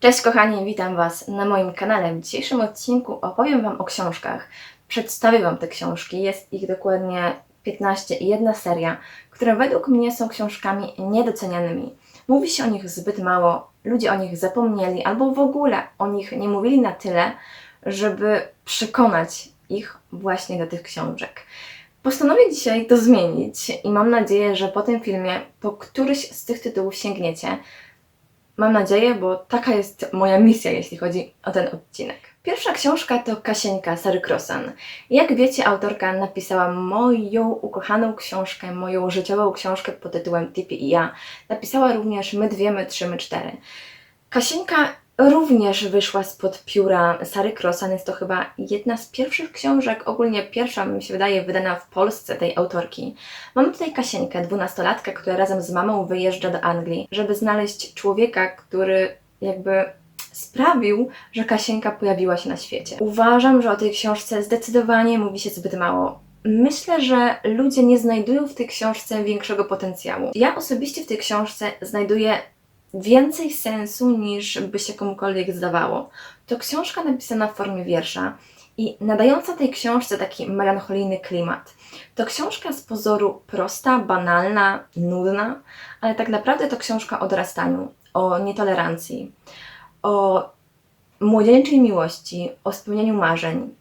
Cześć kochani, witam Was na moim kanale. W dzisiejszym odcinku opowiem Wam o książkach. Przedstawię Wam te książki. Jest ich dokładnie 15 i jedna seria, które według mnie są książkami niedocenianymi. Mówi się o nich zbyt mało, ludzie o nich zapomnieli albo w ogóle o nich nie mówili na tyle, żeby przekonać ich właśnie do tych książek. Postanowię dzisiaj to zmienić i mam nadzieję, że po tym filmie po któryś z tych tytułów sięgniecie. Mam nadzieję, bo taka jest moja misja, jeśli chodzi o ten odcinek. Pierwsza książka to Kasieńka Sary Krosan. Jak wiecie, autorka napisała moją ukochaną książkę, moją życiową książkę pod tytułem Tipi i ja. Napisała również My dwie, my trzy, my cztery. Kasieńka również wyszła spod pióra Sary Krosan. Jest to chyba jedna z pierwszych książek, ogólnie pierwsza, mi się wydaje, wydana w Polsce tej autorki. Mamy tutaj Kasieńkę, dwunastolatkę, która razem z mamą wyjeżdża do Anglii, żeby znaleźć człowieka, który jakby sprawił, że Kasieńka pojawiła się na świecie. Uważam, że o tej książce zdecydowanie mówi się zbyt mało. Myślę, że ludzie nie znajdują w tej książce większego potencjału. Ja osobiście w tej książce znajduję więcej sensu niż by się komukolwiek zdawało. To książka napisana w formie wiersza i nadająca tej książce taki melancholijny klimat. To książka z pozoru prosta, banalna, nudna, ale tak naprawdę to książka o dorastaniu, o nietolerancji, o młodzieńczej miłości, o spełnianiu marzeń,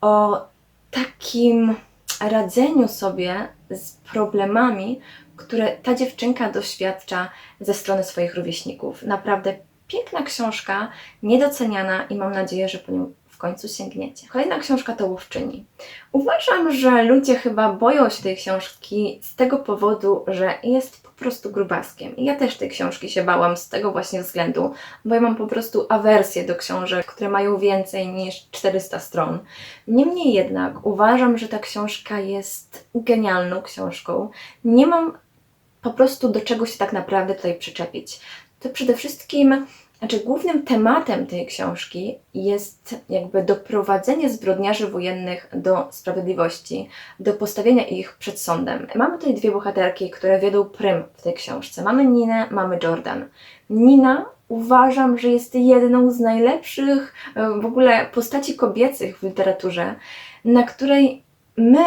o takim radzeniu sobie z problemami, które ta dziewczynka doświadcza ze strony swoich rówieśników. Naprawdę piękna książka, niedoceniana i mam nadzieję, że po nią w końcu sięgniecie. Kolejna książka to Łowczyni. Uważam, że ludzie chyba boją się tej książki z tego powodu, że jest po prostu grubaskiem. Ja też tej książki się bałam z tego właśnie względu, bo ja mam po prostu awersję do książek, które mają więcej niż 400 stron. Niemniej jednak uważam, że ta książka jest genialną książką. Nie mam po prostu do czego się tak naprawdę tutaj przyczepić. To przede wszystkim, znaczy głównym tematem tej książki jest jakby doprowadzenie zbrodniarzy wojennych do sprawiedliwości, do postawienia ich przed sądem. Mamy tutaj dwie bohaterki, które wiodą prym w tej książce. Mamy Ninę, mamy Jordan. Nina uważam, że jest jedną z najlepszych e, w ogóle postaci kobiecych w literaturze, na której my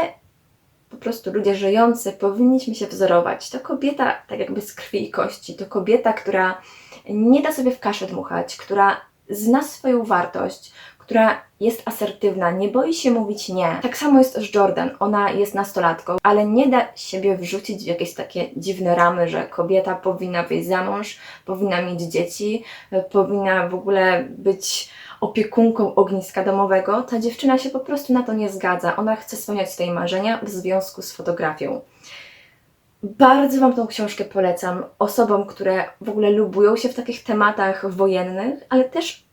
po prostu ludzie żyjący powinniśmy się wzorować. To kobieta tak jakby z krwi i kości, to kobieta, która nie da sobie w kaszę dmuchać, która zna swoją wartość, która jest asertywna, nie boi się mówić nie. Tak samo jest z Jordan. Ona jest nastolatką, ale nie da siebie wrzucić w jakieś takie dziwne ramy, że kobieta powinna wyjść za mąż, powinna mieć dzieci, powinna w ogóle być opiekunką ogniska domowego. Ta dziewczyna się po prostu na to nie zgadza. Ona chce spełniać swoje marzenia w związku z fotografią. Bardzo Wam tą książkę polecam osobom, które w ogóle lubują się w takich tematach wojennych, ale też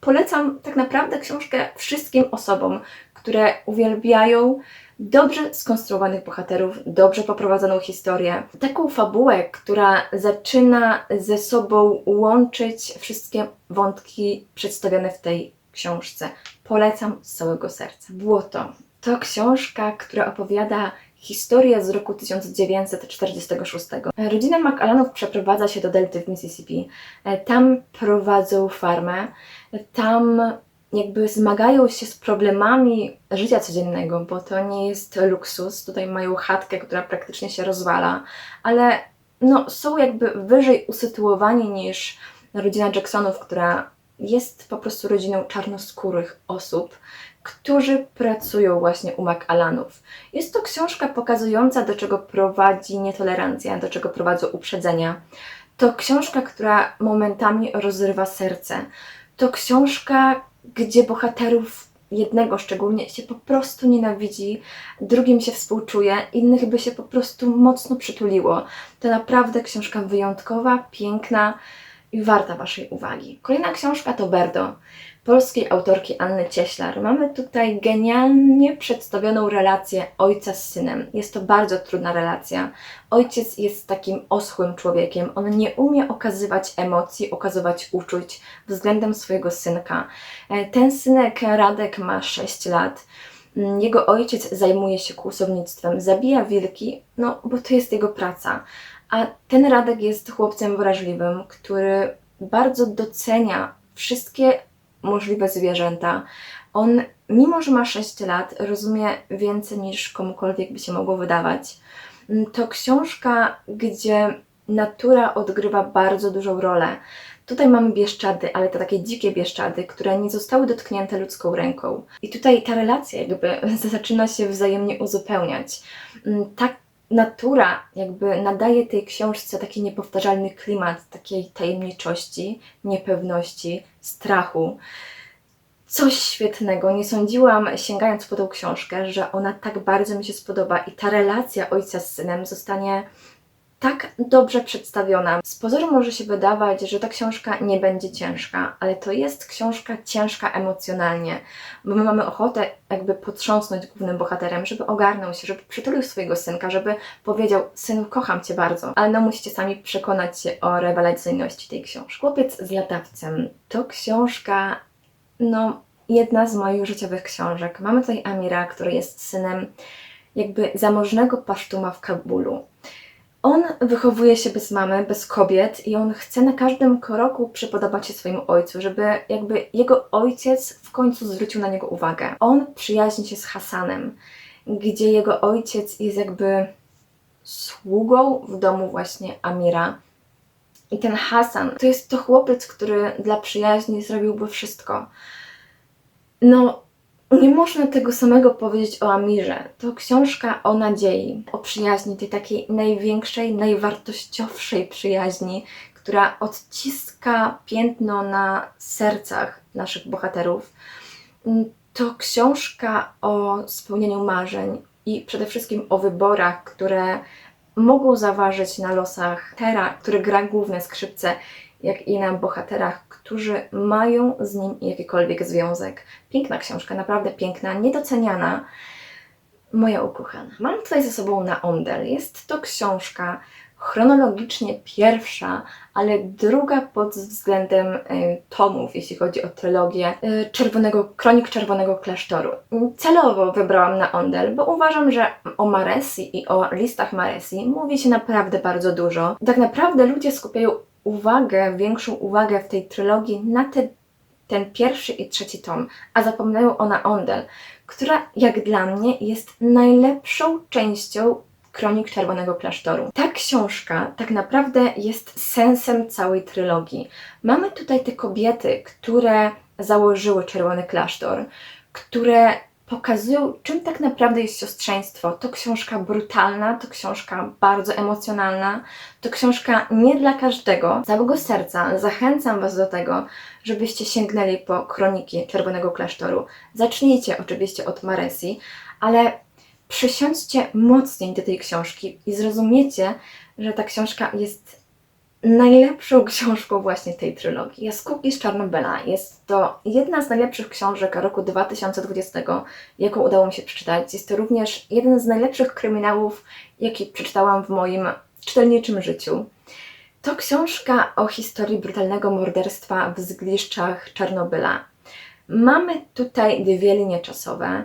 polecam tak naprawdę książkę wszystkim osobom, które uwielbiają dobrze skonstruowanych bohaterów, dobrze poprowadzoną historię, taką fabułę, która zaczyna ze sobą łączyć wszystkie wątki przedstawione w tej książce. Polecam z całego serca. Błoto to książka, która opowiada historię z roku 1946. Rodzina McAllanów przeprowadza się do delty w Mississippi. Tam prowadzą farmę, tam jakby zmagają się z problemami życia codziennego, bo to nie jest luksus. Tutaj mają chatkę, która praktycznie się rozwala, ale no, są jakby wyżej usytuowani niż rodzina Jacksonów, która jest po prostu rodziną czarnoskórych osób, którzy pracują właśnie u McAllanów. Jest to książka pokazująca, do czego prowadzi nietolerancja, do czego prowadzą uprzedzenia. To książka, która momentami rozrywa serce. To książka, gdzie bohaterów jednego szczególnie się po prostu nienawidzi, drugim się współczuje, innych by się po prostu mocno przytuliło. To naprawdę książka wyjątkowa, piękna i warta Waszej uwagi. Kolejna książka to Berdo polskiej autorki Anny Cieślar. Mamy tutaj genialnie przedstawioną relację ojca z synem. Jest to bardzo trudna relacja. Ojciec jest takim oschłym człowiekiem. On nie umie okazywać emocji, okazywać uczuć względem swojego synka. E, ten synek Radek ma 6 lat. Mm, jego ojciec zajmuje się kłusownictwem, zabija wilki, no bo to jest jego praca. A ten Radek jest chłopcem wrażliwym, który bardzo docenia wszystkie możliwe zwierzęta. On, mimo że ma 6 lat, rozumie więcej niż komukolwiek by się mogło wydawać. Mm, To książka, gdzie natura odgrywa bardzo dużą rolę. Tutaj mamy bieszczady, ale to takie dzikie bieszczady, które nie zostały dotknięte ludzką ręką. I tutaj ta relacja jakby zaczyna się wzajemnie uzupełniać. Mm, Ta natura jakby nadaje tej książce taki niepowtarzalny klimat takiej tajemniczości, niepewności, strachu. Coś świetnego. Nie sądziłam, sięgając po tą książkę, że ona tak bardzo mi się spodoba i ta relacja ojca z synem zostanie tak dobrze przedstawiona. Z pozoru może się wydawać, że ta książka nie będzie ciężka, ale to jest książka ciężka emocjonalnie, bo my mamy ochotę jakby potrząsnąć głównym bohaterem, żeby ogarnął się, żeby przytulił swojego synka, żeby powiedział, synu, kocham Cię bardzo, ale no musicie sami przekonać się o rewelacyjności tej książki. Chłopiec z latawcem to książka, no jedna z moich życiowych książek. Mamy tutaj Amira, który jest synem jakby zamożnego pasztuma w Kabulu. On wychowuje się bez mamy, bez kobiet i on chce na każdym kroku przypodobać się swojemu ojcu, żeby jakby jego ojciec w końcu zwrócił na niego uwagę. On przyjaźni się z Hasanem, gdzie jego ojciec jest jakby sługą w domu właśnie Amira. I ten Hasan to jest to chłopiec, który dla przyjaźni zrobiłby wszystko. No, nie można tego samego powiedzieć o Amirze. To książka o nadziei, o przyjaźni, tej takiej największej, najwartościowszej przyjaźni, która odciska piętno na sercach naszych bohaterów. To książka o spełnieniu marzeń i przede wszystkim o wyborach, które mogą zaważyć na losach Tera, który gra główne skrzypce, jak i na bohaterach, którzy mają z nim jakikolwiek związek. Piękna książka, naprawdę piękna, niedoceniana. Moja ukochana. Mam tutaj ze sobą na Ondel. Jest to książka chronologicznie pierwsza, ale druga pod względem y, tomów, jeśli chodzi o trylogię y, Czerwonego, Kronik Czerwonego Klasztoru. Celowo wybrałam na Ondel, bo uważam, że o Maresi i o listach Maresi mówi się naprawdę bardzo dużo. Tak naprawdę ludzie skupiają uwagę, większą uwagę w tej trylogii na te, ten pierwszy i trzeci tom, a zapominają o Ondel, która jak dla mnie jest najlepszą częścią Kronik Czerwonego Klasztoru. Ta książka tak naprawdę jest sensem całej trylogii. Mamy tutaj te kobiety, które założyły Czerwony Klasztor, które pokazują, czym tak naprawdę jest siostrzeństwo. To książka brutalna, to książka bardzo emocjonalna, to książka nie dla każdego. Z całego serca zachęcam Was do tego, żebyście sięgnęli po kroniki Czerwonego Klasztoru. Zacznijcie oczywiście od Maresi, ale przysiądźcie mocniej do tej książki i zrozumiecie, że ta książka jest najlepszą książką właśnie tej trylogii. Jaskółki z Czarnobyla jest to jedna z najlepszych książek roku 2020, jaką udało mi się przeczytać. Jest to również jeden z najlepszych kryminałów, jaki przeczytałam w moim czytelniczym życiu. To książka o historii brutalnego morderstwa w zgliszczach Czarnobyla. Mamy tutaj dwie linie czasowe.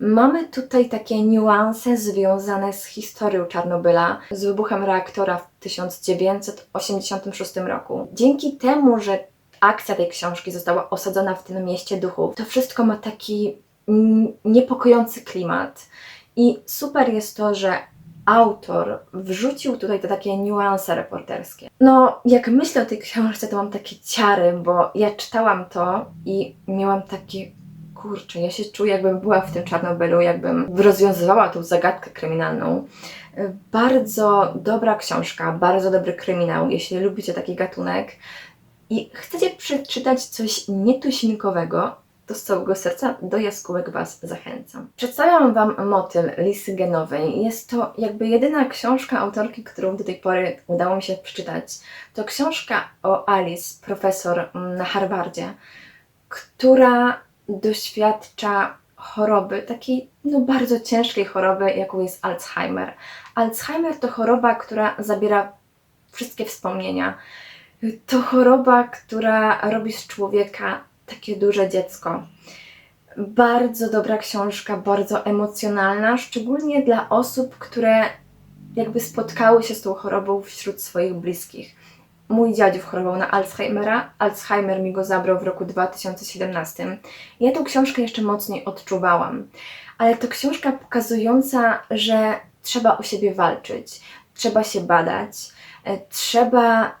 Mamy tutaj takie niuanse związane z historią Czarnobyla, z wybuchem reaktora w 1986 roku. Dzięki temu, że akcja tej książki została osadzona w tym mieście duchów, to wszystko ma taki niepokojący klimat. I super jest to, że autor wrzucił tutaj te takie niuanse reporterskie. No, jak myślę o tej książce, to mam takie ciary, bo ja czytałam to i miałam takie kurczę, ja się czuję, jakbym była w tym Czarnobylu, jakbym rozwiązywała tą zagadkę kryminalną. Bardzo dobra książka, bardzo dobry kryminał, jeśli lubicie taki gatunek i chcecie przeczytać coś nietusinkowego, to z całego serca do jaskółek Was zachęcam. Przedstawiam Wam motyl Lisy Genowej. Jest to jakby jedyna książka autorki, którą do tej pory udało mi się przeczytać. To książka o Alice, profesor mm, na Harvardzie, która doświadcza choroby, takiej no bardzo ciężkiej choroby, jaką jest Alzheimer. Alzheimer to choroba, która zabiera wszystkie wspomnienia. To choroba, która robi z człowieka takie duże dziecko. Bardzo dobra książka, bardzo emocjonalna, szczególnie dla osób, które jakby spotkały się z tą chorobą wśród swoich bliskich. Mój dziadziów chorował na Alzheimera. Alzheimer mi go zabrał w roku 2017. Ja tą książkę jeszcze mocniej odczuwałam. Ale to książka pokazująca, że trzeba o siebie walczyć, trzeba się badać, e, trzeba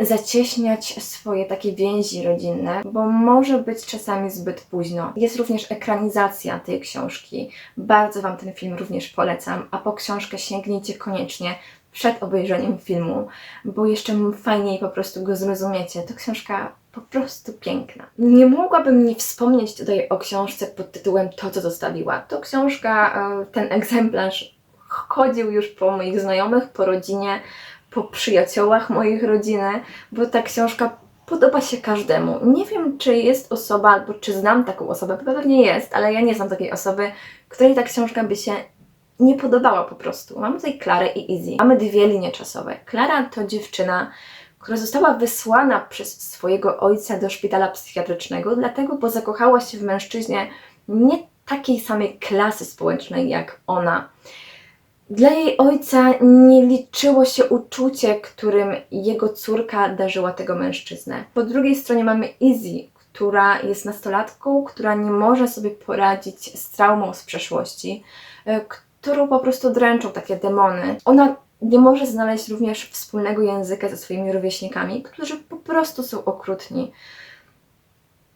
zacieśniać swoje takie więzi rodzinne, bo może być czasami zbyt późno. Jest również ekranizacja tej książki. Bardzo Wam ten film również polecam, a po książkę sięgnijcie koniecznie przed obejrzeniem filmu, bo jeszcze fajniej po prostu go zrozumiecie. To książka po prostu piękna. Nie mogłabym nie wspomnieć tutaj o książce pod tytułem To, co zostawiła. To książka, e, ten egzemplarz chodził już po moich znajomych, po rodzinie, po przyjaciołach moich rodziny, bo ta książka podoba się każdemu. Nie wiem, czy jest osoba, albo czy znam taką osobę, pewnie jest, ale ja nie znam takiej osoby, której ta książka by się nie podobała po prostu. Mamy tutaj Klarę i Izzy. Mamy dwie linie czasowe. Klara to dziewczyna, która została wysłana przez swojego ojca do szpitala psychiatrycznego, dlatego, bo zakochała się w mężczyźnie nie takiej samej klasy społecznej jak ona. Dla jej ojca nie liczyło się uczucie, którym jego córka darzyła tego mężczyznę. Po drugiej stronie mamy Izzy, która jest nastolatką, która nie może sobie poradzić z traumą z przeszłości, e, którą po prostu dręczą takie demony. Ona nie może znaleźć również wspólnego języka ze swoimi rówieśnikami, którzy po prostu są okrutni.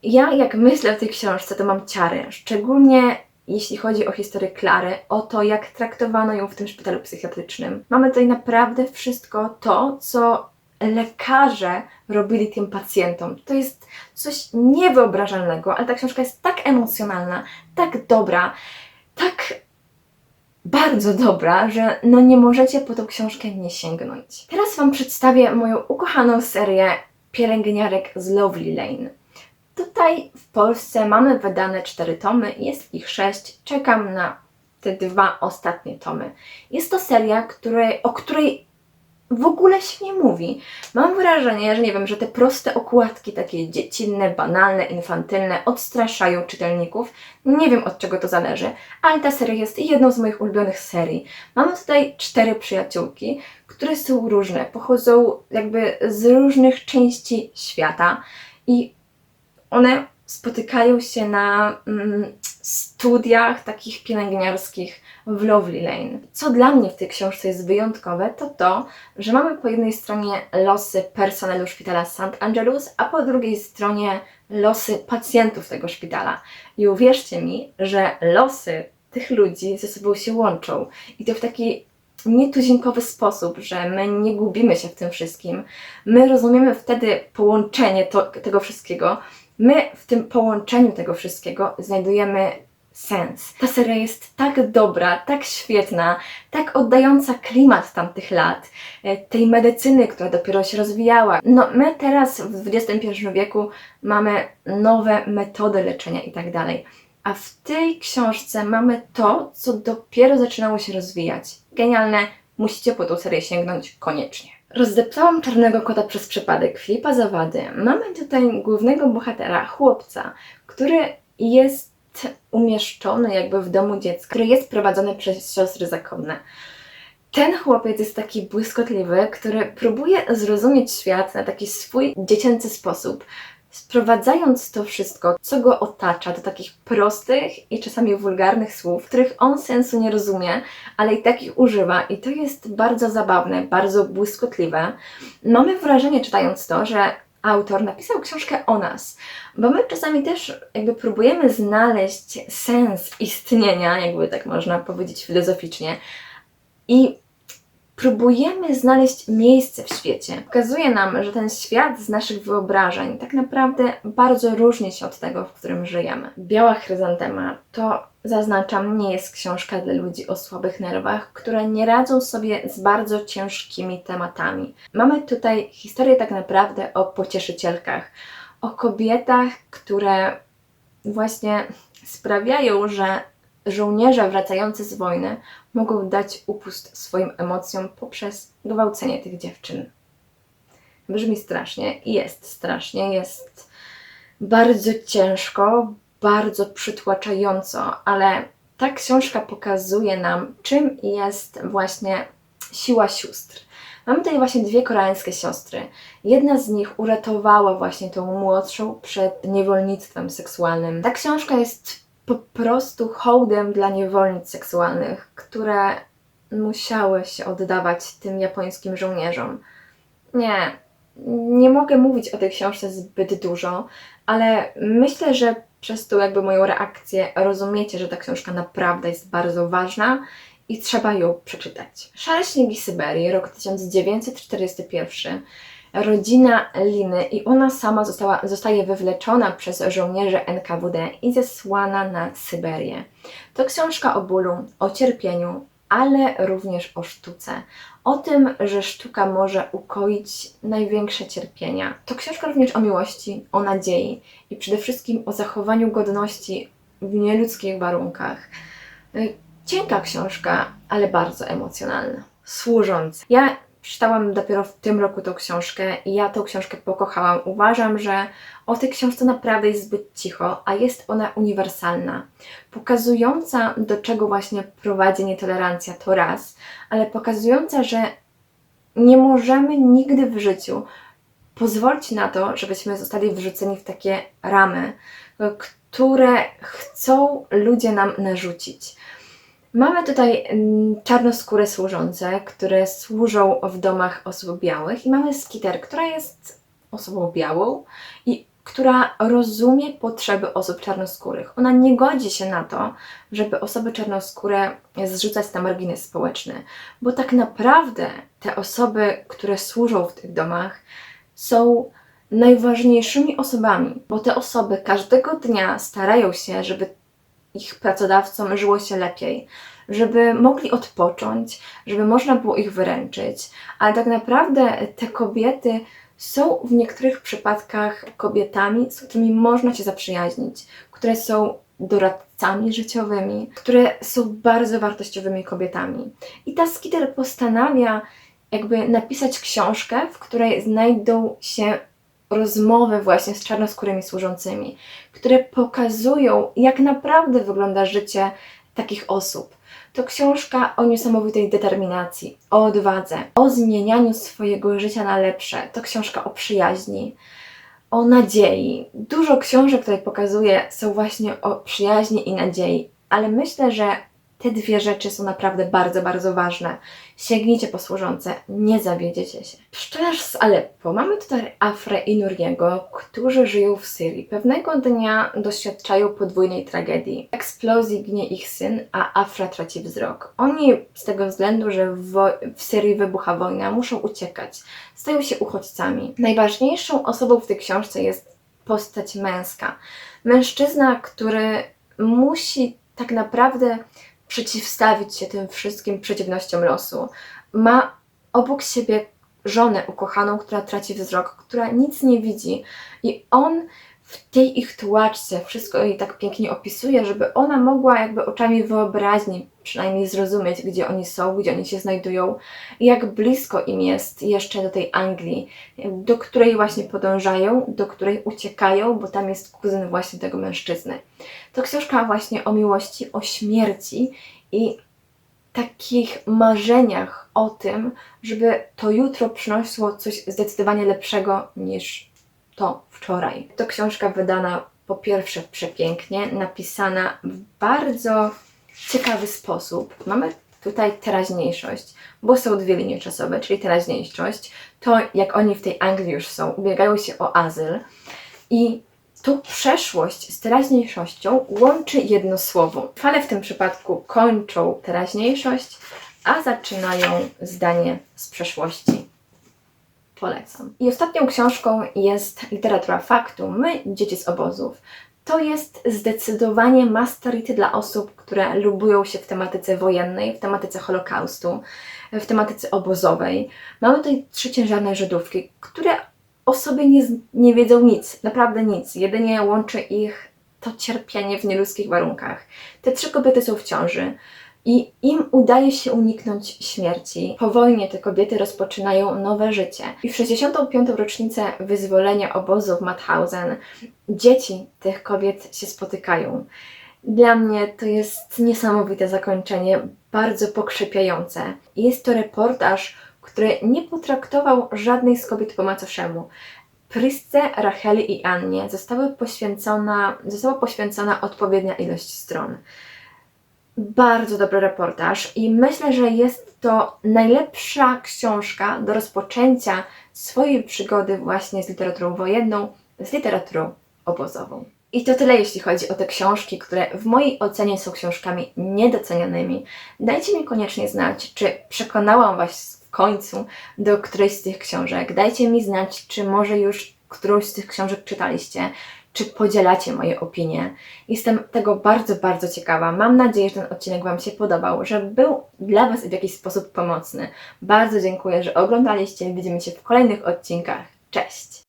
Ja, jak myślę o tej książce, to mam ciary, szczególnie jeśli chodzi o historię Klary, o to, jak traktowano ją w tym szpitalu psychiatrycznym. Mamy tutaj naprawdę wszystko to, co lekarze robili tym pacjentom. To jest coś niewyobrażalnego, ale ta książka jest tak emocjonalna, tak dobra, tak bardzo dobra, że no nie możecie po tą książkę nie sięgnąć. Teraz Wam przedstawię moją ukochaną serię pielęgniarek z Lovely Lane. Tutaj w Polsce mamy wydane cztery tomy, jest ich sześć. Czekam na te dwa ostatnie tomy. Jest to seria, której, o której w ogóle się nie mówi. Mam wrażenie, że nie wiem, że te proste okładki, takie dziecinne, banalne, infantylne, odstraszają czytelników. Nie wiem od czego to zależy, ale ta seria jest jedną z moich ulubionych serii. Mamy tutaj cztery przyjaciółki, które są różne, pochodzą jakby z różnych części świata i one spotykają się na mm, studiach takich pielęgniarskich w Lovely Lane. Co dla mnie w tej książce jest wyjątkowe, to to, że mamy po jednej stronie losy personelu szpitala St. Angelus, a po drugiej stronie losy pacjentów tego szpitala. I uwierzcie mi, że losy tych ludzi ze sobą się łączą. I to w taki nietuzinkowy sposób, że my nie gubimy się w tym wszystkim. My rozumiemy wtedy połączenie to, tego wszystkiego, my w tym połączeniu tego wszystkiego znajdujemy sens. Ta seria jest tak dobra, tak świetna, tak oddająca klimat tamtych lat, e, tej medycyny, która dopiero się rozwijała. No, my teraz w XXI wieku mamy nowe metody leczenia i tak dalej. A w tej książce mamy to, co dopiero zaczynało się rozwijać. Genialne, musicie po tą serię sięgnąć koniecznie. Rozdeptałam czarnego kota przez przypadek Filipa Zawady. Mamy tutaj głównego bohatera, chłopca, który jest umieszczony jakby w domu dziecka, który jest prowadzony przez siostry zakonne. Ten chłopiec jest taki błyskotliwy, który próbuje zrozumieć świat na taki swój dziecięcy sposób, sprowadzając to wszystko, co go otacza, do takich prostych i czasami wulgarnych słów, których on sensu nie rozumie, ale i takich używa, i to jest bardzo zabawne, bardzo błyskotliwe. Mamy wrażenie, czytając to, że autor napisał książkę o nas, bo my czasami też jakby próbujemy znaleźć sens istnienia, jakby tak można powiedzieć filozoficznie, i próbujemy znaleźć miejsce w świecie. Pokazuje nam, że ten świat z naszych wyobrażeń tak naprawdę bardzo różni się od tego, w którym żyjemy. Biała chryzantema to, zaznaczam, nie jest książka dla ludzi o słabych nerwach, które nie radzą sobie z bardzo ciężkimi tematami. Mamy tutaj historię tak naprawdę o pocieszycielkach, o kobietach, które właśnie sprawiają, że żołnierze wracający z wojny mogą dać upust swoim emocjom poprzez gwałcenie tych dziewczyn. Brzmi strasznie jest strasznie, jest bardzo ciężko, bardzo przytłaczająco, ale ta książka pokazuje nam, czym jest właśnie siła sióstr. Mamy tutaj właśnie dwie koreańskie siostry. Jedna z nich uratowała właśnie tą młodszą przed niewolnictwem seksualnym. Ta książka jest po prostu hołdem dla niewolnic seksualnych, które musiały się oddawać tym japońskim żołnierzom. Nie, nie mogę mówić o tej książce zbyt dużo, ale myślę, że przez tą jakby moją reakcję rozumiecie, że ta książka naprawdę jest bardzo ważna i trzeba ją przeczytać. Szare śniegi Syberii, rok 1941. Rodzina Liny i ona sama została, zostaje wywleczona przez żołnierzy NKWD i zesłana na Syberię. To książka o bólu, o cierpieniu, ale również o sztuce. O tym, że sztuka może ukoić największe cierpienia. To książka również o miłości, o nadziei i przede wszystkim o zachowaniu godności w nieludzkich warunkach. Y, Cienka książka, ale bardzo emocjonalna. Służąc. Ja czytałam dopiero w tym roku tą książkę i ja tą książkę pokochałam. Uważam, że o tej książce naprawdę jest zbyt cicho, a jest ona uniwersalna. Pokazująca, do czego właśnie prowadzi nietolerancja, to raz, ale pokazująca, że nie możemy nigdy w życiu pozwolić na to, żebyśmy zostali wrzuceni w takie ramy, które chcą ludzie nam narzucić. Mamy tutaj mm, czarnoskóre służące, które służą w domach osób białych i mamy Skitter, która jest osobą białą i która rozumie potrzeby osób czarnoskórych. Ona nie godzi się na to, żeby osoby czarnoskóre zrzucać na margines społeczny, bo tak naprawdę te osoby, które służą w tych domach, są najważniejszymi osobami, bo te osoby każdego dnia starają się, żeby ich pracodawcom żyło się lepiej, żeby mogli odpocząć, żeby można było ich wyręczyć, ale tak naprawdę te kobiety są w niektórych przypadkach kobietami, z którymi można się zaprzyjaźnić, które są doradcami życiowymi, które są bardzo wartościowymi kobietami. I ta Skitter postanawia jakby napisać książkę, w której znajdą się rozmowy właśnie z czarnoskórymi służącymi, które pokazują, jak naprawdę wygląda życie takich osób. To książka o niesamowitej determinacji, o odwadze, o zmienianiu swojego życia na lepsze. To książka o przyjaźni, o nadziei. Dużo książek tutaj pokazuje są właśnie o przyjaźni i nadziei, ale myślę, że te dwie rzeczy są naprawdę bardzo, bardzo ważne. Sięgnijcie po służące, nie zawiedziecie się. Pszczelarz z Aleppo. Mamy tutaj Afrę i Nuriego, którzy żyją w Syrii. Pewnego dnia doświadczają podwójnej tragedii. Eksplozji ginie ich syn, a Afra traci wzrok. Oni z tego względu, że w, w Syrii wybucha wojna, muszą uciekać. Stają się uchodźcami. Najważniejszą osobą w tej książce jest postać męska. Mężczyzna, który musi tak naprawdę przeciwstawić się tym wszystkim przeciwnościom losu. Ma obok siebie żonę ukochaną, która traci wzrok, która nic nie widzi i on tej ich tułaczce wszystko jej tak pięknie opisuje, żeby ona mogła jakby oczami wyobraźni przynajmniej zrozumieć, gdzie oni są, gdzie oni się znajdują jak blisko im jest jeszcze do tej Anglii, do której właśnie podążają, do której uciekają, bo tam jest kuzyn właśnie tego mężczyzny. To książka właśnie o miłości, o śmierci i takich marzeniach o tym, żeby to jutro przynosiło coś zdecydowanie lepszego niż to wczoraj. To książka wydana po pierwsze przepięknie, napisana w bardzo ciekawy sposób. Mamy tutaj teraźniejszość, bo są dwie linie czasowe, czyli teraźniejszość, to jak oni w tej Anglii już są, ubiegają się o azyl i tą przeszłość z teraźniejszością łączy jedno słowo. Fale w tym przypadku kończą teraźniejszość, a zaczynają zdanie z przeszłości. Polecam. I ostatnią książką jest literatura faktu. My, dzieci z obozów. To jest zdecydowanie masterity dla osób, które lubują się w tematyce wojennej, w tematyce Holokaustu, w tematyce obozowej. Mamy tutaj trzy ciężarne Żydówki, które o sobie nie, nie wiedzą nic, naprawdę nic. Jedynie łączy ich to cierpienie w nieludzkich warunkach. Te trzy kobiety są w ciąży i im udaje się uniknąć śmierci. Po wojnie te kobiety rozpoczynają nowe życie. I w 65. rocznicę wyzwolenia obozu w Mauthausen dzieci tych kobiet się spotykają. Dla mnie to jest niesamowite zakończenie, bardzo pokrzepiające. Jest to reportaż, który nie potraktował żadnej z kobiet po macoszemu. Prysce, Racheli i Annie zostały poświęcona, została poświęcona odpowiednia ilość stron. Bardzo dobry reportaż i myślę, że jest to najlepsza książka do rozpoczęcia swojej przygody właśnie z literaturą wojenną, z literaturą obozową. I to tyle, jeśli chodzi o te książki, które w mojej ocenie są książkami niedocenianymi. Dajcie mi koniecznie znać, czy przekonałam Was w końcu do którejś z tych książek. Dajcie mi znać, czy może już którąś z tych książek czytaliście, czy podzielacie moje opinie. Jestem tego bardzo, bardzo ciekawa. Mam nadzieję, że ten odcinek Wam się podobał, że był dla Was w jakiś sposób pomocny. Bardzo dziękuję, że oglądaliście. Widzimy się w kolejnych odcinkach. Cześć!